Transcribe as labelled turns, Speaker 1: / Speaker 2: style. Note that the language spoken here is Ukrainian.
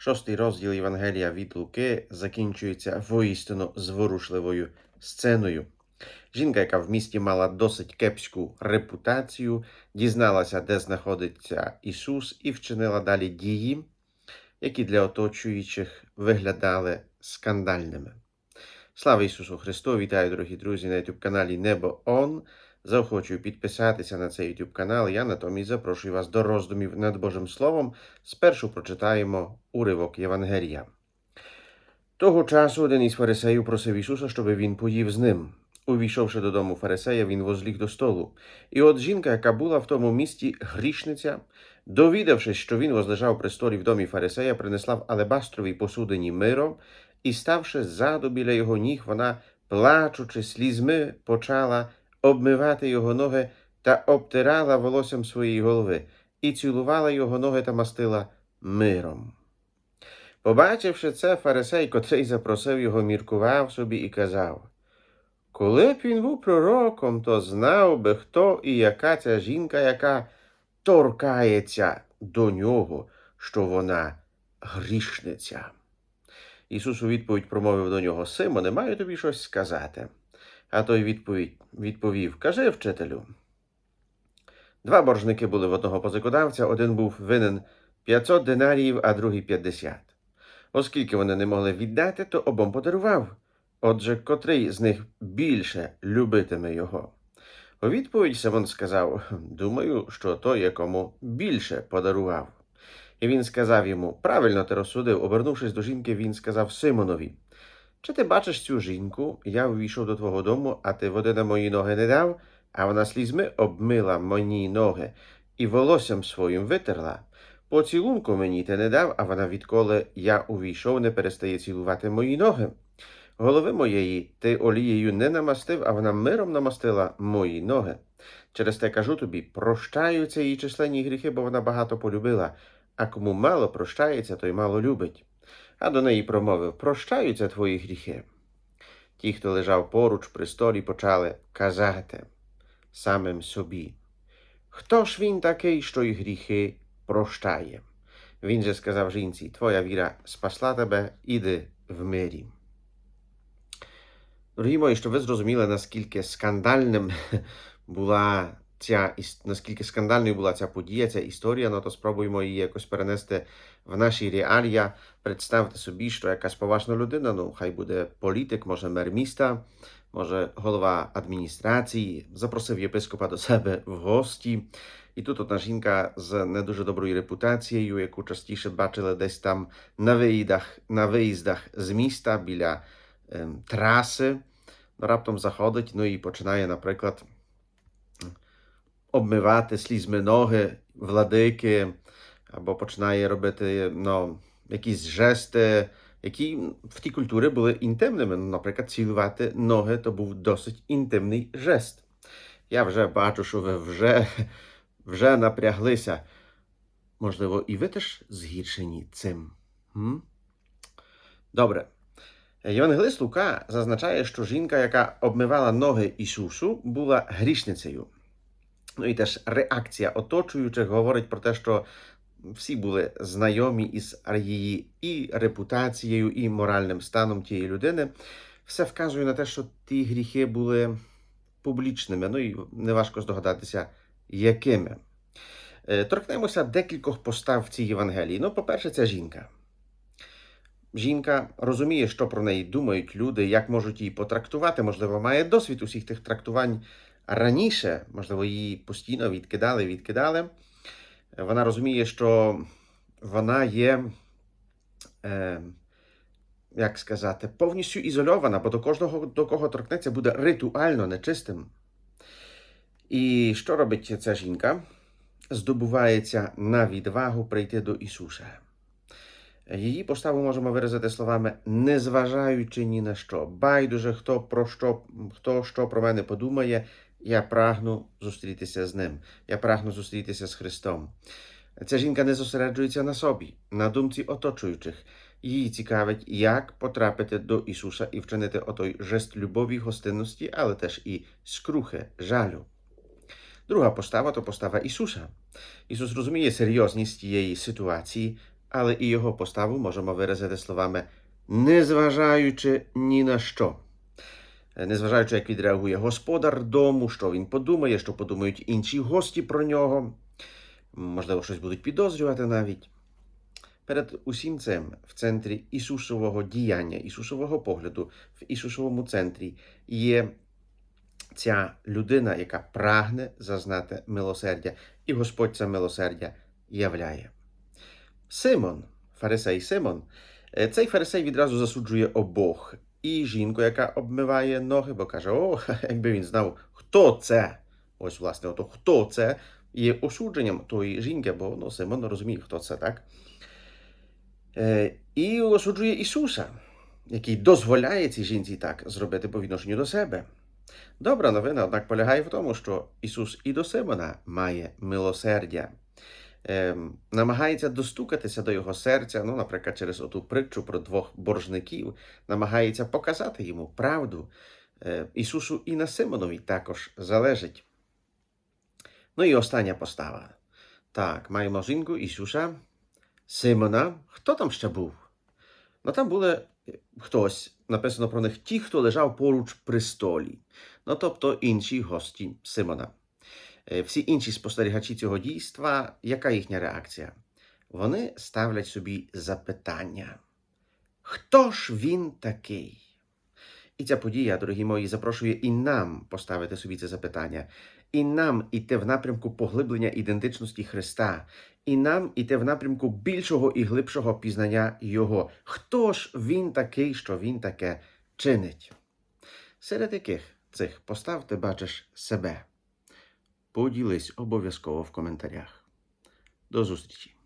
Speaker 1: Шостий розділ Євангелія від Луки закінчується воістину зворушливою сценою. Жінка, яка в місті мала досить кепську репутацію, дізналася, де знаходиться Ісус, і вчинила далі дії, які для оточуючих виглядали скандальними. Слава Ісусу Христу! Вітаю, дорогі друзі, на youtube каналі Небо Он. Заохочую підписатися на цей YouTube канал. Я натомість запрошую вас до роздумів над Божим Словом. Спершу прочитаємо уривок Євангелія. Того часу один із фарисеїв просив Ісуса, щоб він поїв з ним. Увійшовши додому фарисея, він возліг до столу. І от жінка, яка була в тому місті грішниця, довідавшись, що він возлежав при столі в домі фарисея, принесла в алебастровій посудині миро, і, ставши ззаду біля його ніг, вона, плачучи слізьми, почала обмивати його ноги та обтирала волоссям своєї голови, і цілувала його ноги та мастила миром. Побачивши це, фарисей, котрий запросив його, міркував собі і казав: Коли б він був пророком, то знав би, хто і яка ця жінка, яка торкається до нього, що вона грішниця. Ісус у відповідь промовив до нього: Симоне, маю тобі щось сказати. А той відповідь, відповів: Кажи, вчителю. Два боржники були в одного позикодавця, один був винен 500 динаріїв, а другий 50. Оскільки вони не могли віддати, то обом подарував. Отже, котрий з них більше любитиме його? У відповідь Симон сказав: Думаю, що той, якому більше подарував. І він сказав йому: Правильно ти розсудив. Обернувшись до жінки, він сказав Симонові: Чи ти бачиш цю жінку? Я увійшов до твого дому, а ти води на мої ноги не дав, а вона слізьми обмила мені ноги і волоссям своїм витерла. Поцілунку мені ти не дав, а вона, відколи я увійшов, не перестає цілувати мої ноги. Голови моєї ти олією не намастив, а вона миром намастила мої ноги. Через те кажу тобі, прощаються її численні гріхи, бо вона багато полюбила, а кому мало прощається, той мало любить. А до неї промовив Прощаються твої гріхи. Ті, хто лежав поруч при столі, почали казати самим собі. Хто ж він такий, що й гріхи прощає? Він же сказав жінці, твоя віра спасла тебе, іди в мирі. Дорогі мої, щоб ви зрозуміли, наскільки скандальним була ця наскільки скандальною була ця подія, ця історія, ну то спробуємо її якось перенести в наші реалія. Представте собі, що якась поважна людина, ну хай буде політик, може мер міста, може голова адміністрації, запросив єпископа до себе в гості. І тут одна жінка з не дуже доброю репутацією, яку частіше бачили десь там на виїздах, на виїздах з міста біля ем, траси, ну, раптом заходить, ну і починає, наприклад, обмивати слізьми ноги владики, або починає робити ну, якісь жести, які в тій культурі були інтимними. Наприклад, цілувати ноги то був досить інтимний жест. Я вже бачу, що ви вже, вже напряглися. Можливо, і ви теж згіршені цим. М? Добре. Євангелист Лука зазначає, що жінка, яка обмивала ноги Ісусу, була грішницею. Ну і теж реакція оточуючих говорить про те, що всі були знайомі із її і репутацією, і моральним станом тієї людини. Все вказує на те, що ті гріхи були публічними. Ну і неважко здогадатися, якими. Торкнемося декількох постав в цій Євангелії. Ну, по-перше, це жінка. Жінка розуміє, що про неї думають люди, як можуть її потрактувати. Можливо, має досвід усіх тих трактувань раніше, можливо, її постійно відкидали, відкидали. Вона розуміє, що вона є, е, як сказати, повністю ізольована, бо до кожного, до кого торкнеться, буде ритуально нечистим. І що робить ця жінка? Здобувається на відвагу прийти до Ісуса. Її поставу можемо виразити словами незважаючи ні на що. Байдуже, хто про що, хто що про мене подумає, я прагну зустрітися з ним. Я прагну зустрітися з Христом. Ця жінка не зосереджується на собі, на думці оточуючих. Її цікавить, як потрапити до Ісуса і вчинити отой жест любові, гостинності, але теж і скрухи, жалю. Друга постава то постава Ісуса. Ісус розуміє серйозність тієї ситуації, але і його поставу можемо виразити словами незважаючи ні на що. Е, Незважаючи, як відреагує господар дому, що він подумає, що подумають інші гості про нього, можливо, щось будуть підозрювати навіть. Перед усім цим в центрі Ісусового діяння, Ісусового погляду, в Ісусовому центрі є ця людина, яка прагне зазнати милосердя, і Господь це милосердя являє. Симон, фарисей Симон, е, цей фарисей відразу засуджує обох. І жінку, яка обмиває ноги, бо каже: О, якби він знав, хто це. Ось, власне, ото хто це є осудженням тої жінки, бо ну, Симон розуміє, хто це, так? Е, і осуджує Ісуса, який дозволяє цій жінці так зробити по відношенню до себе. Добра новина, однак, полягає в тому, що Ісус і до Симона має милосердя, ем, намагається достукатися до його серця, ну, наприклад, через оту притчу про двох боржників, намагається показати йому правду. Е, Ісусу і на Симонові також залежить. Ну і остання постава. Так, маємо жінку Ісуса, Симона. Хто там ще був? Ну там були е, хтось, написано про них ті, хто лежав поруч при столі. Ну, тобто інші гості Симона. Е, Всі інші спостерігачі цього дійства, яка їхня реакція? Вони ставлять собі запитання. Хто ж він такий? І ця подія, дорогі мої, запрошує і нам поставити собі це запитання, і нам іти в напрямку поглиблення ідентичності Христа, і нам іти в напрямку більшого і глибшого пізнання Його. Хто ж він такий, що він таке чинить? Серед яких цих постав ти бачиш себе? Поділись обов'язково в коментарях. До зустрічі!